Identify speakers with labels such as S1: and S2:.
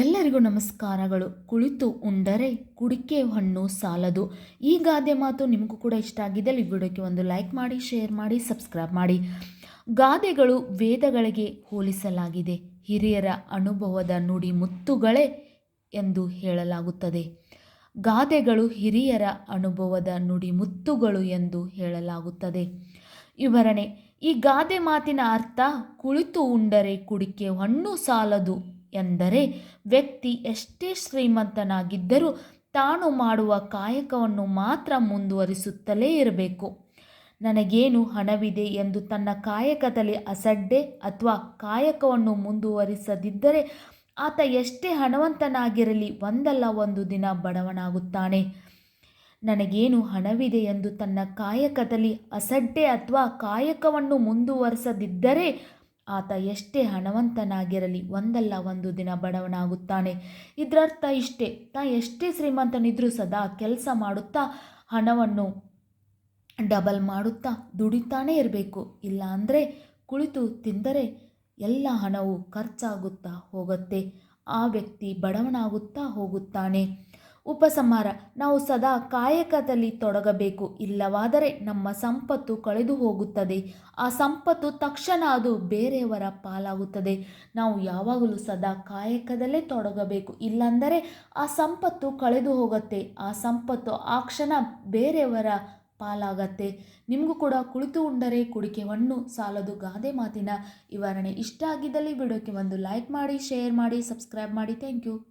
S1: ಎಲ್ಲರಿಗೂ ನಮಸ್ಕಾರಗಳು. ಕುಳಿತು ಉಂಡರೆ ಕುಡಿಕೆ ಹಣ್ಣು ಸಾಲದು. ಈ ಗಾದೆ ಮಾತು ನಿಮಗೂ ಕೂಡ ಇಷ್ಟ ಆಗಿದ್ದಲ್ಲಿ ವಿಡಿಯೋಕ್ಕೆ ಒಂದು ಲೈಕ್ ಮಾಡಿ, ಶೇರ್ ಮಾಡಿ, ಸಬ್ಸ್ಕ್ರೈಬ್ ಮಾಡಿ. ಗಾದೆಗಳು ವೇದಗಳಿಗೆ ಹೋಲಿಸಲಾಗಿದೆ. ಹಿರಿಯರ ಅನುಭವದ ನುಡಿ ಮುತ್ತುಗಳೇ ಎಂದು ಹೇಳಲಾಗುತ್ತದೆ. ಗಾದೆಗಳು ಹಿರಿಯರ ಅನುಭವದ ನುಡಿ ಮುತ್ತುಗಳು ಎಂದು ಹೇಳಲಾಗುತ್ತದೆ. ವಿವರಣೆ, ಈ ಗಾದೆ ಮಾತಿನ ಅರ್ಥ ಕುಳಿತು ಉಂಡರೆ ಕುಡಿಕೆ ಹಣ್ಣು ಸಾಲದು. ಎಂದರೆ ವ್ಯಕ್ತಿ ಎಷ್ಟೇ ಶ್ರೀಮಂತನಾಗಿದ್ದರೂ ತಾನು ಮಾಡುವ ಕಾಯಕವನ್ನು ಮಾತ್ರ ಮುಂದುವರಿಸುತ್ತಲೇ ಇರಬೇಕು. ನನಗೇನು ಹಣವಿದೆ ಎಂದು ತನ್ನ ಕಾಯಕದಲ್ಲಿ ಅಸಡ್ಡೆ ಅಥವಾ ಕಾಯಕವನ್ನು ಮುಂದುವರಿಸದಿದ್ದರೆ ಆತ ಎಷ್ಟೇ ಹಣವಂತನಾಗಿರಲಿ ಒಂದಲ್ಲ ಒಂದು ದಿನ ಬಡವನಾಗುತ್ತಾನೆ. ನನಗೇನು ಹಣವಿದೆ ಎಂದು ತನ್ನ ಕಾಯಕದಲ್ಲಿ ಅಸಡ್ಡೆ ಅಥವಾ ಕಾಯಕವನ್ನು ಮುಂದುವರಿಸದಿದ್ದರೆ ಆತ ಎಷ್ಟೇ ಹಣವಂತನಾಗಿರಲಿ, ಒಂದಲ್ಲ ಒಂದು ದಿನ ಬಡವನಾಗುತ್ತಾನೆ. ಇದರರ್ಥ ಇಷ್ಟೇ, ತಾ ಎಷ್ಟೇ ಶ್ರೀಮಂತನಿದ್ರೂ ಸದಾ ಕೆಲಸ ಮಾಡುತ್ತಾ, ಹಣವನ್ನು ಡಬಲ್ ಮಾಡುತ್ತಾ ದುಡಿತಾನೇ ಇರಬೇಕು. ಇಲ್ಲ ಅಂದರೆ ಕುಳಿತು ತಿಂದರೆ ಎಲ್ಲ ಹಣವು ಖರ್ಚಾಗುತ್ತಾ ಹೋಗುತ್ತೆ. ಆ ವ್ಯಕ್ತಿ ಬಡವನಾಗುತ್ತಾ ಹೋಗುತ್ತಾನೆ. ಉಪಸಂಹಾರ. ನಾವು ಸದಾ ಕಾಯಕದಲ್ಲಿ ತೊಡಗಬೇಕು. ಇಲ್ಲವಾದರೆ ನಮ್ಮ ಸಂಪತ್ತು ಕಳೆದು ಹೋಗುತ್ತದೆ. ಆ ಸಂಪತ್ತು ತಕ್ಷಣ ಅದು ಬೇರೆಯವರ ಪಾಲಾಗುತ್ತದೆ. ನಾವು ಯಾವಾಗಲೂ ಸದಾ ಕಾಯಕದಲ್ಲೇ ತೊಡಗಬೇಕು. ಇಲ್ಲಾಂದರೆ ಆ ಸಂಪತ್ತು ಕಳೆದು ಹೋಗುತ್ತೆ. ಆ ಸಂಪತ್ತು ಆ ಕ್ಷಣ ಬೇರೆಯವರ ಪಾಲಾಗತ್ತೆ. ನಿಮಗೂ ಕೂಡ ಕುಳಿತು ಉಂಡರೆ ಕುಡಿಕೆ ಹಣ್ಣು ಸಾಲದು ಗಾದೆ ಮಾತಿನ ವಿವರಣೆ ಇಷ್ಟ ಆಗಿದ್ದಲ್ಲಿ ವಿಡಿಯೋಕ್ಕೆ ಒಂದು ಲೈಕ್ ಮಾಡಿ, ಶೇರ್ ಮಾಡಿ, ಸಬ್ಸ್ಕ್ರೈಬ್ ಮಾಡಿ. Thank you.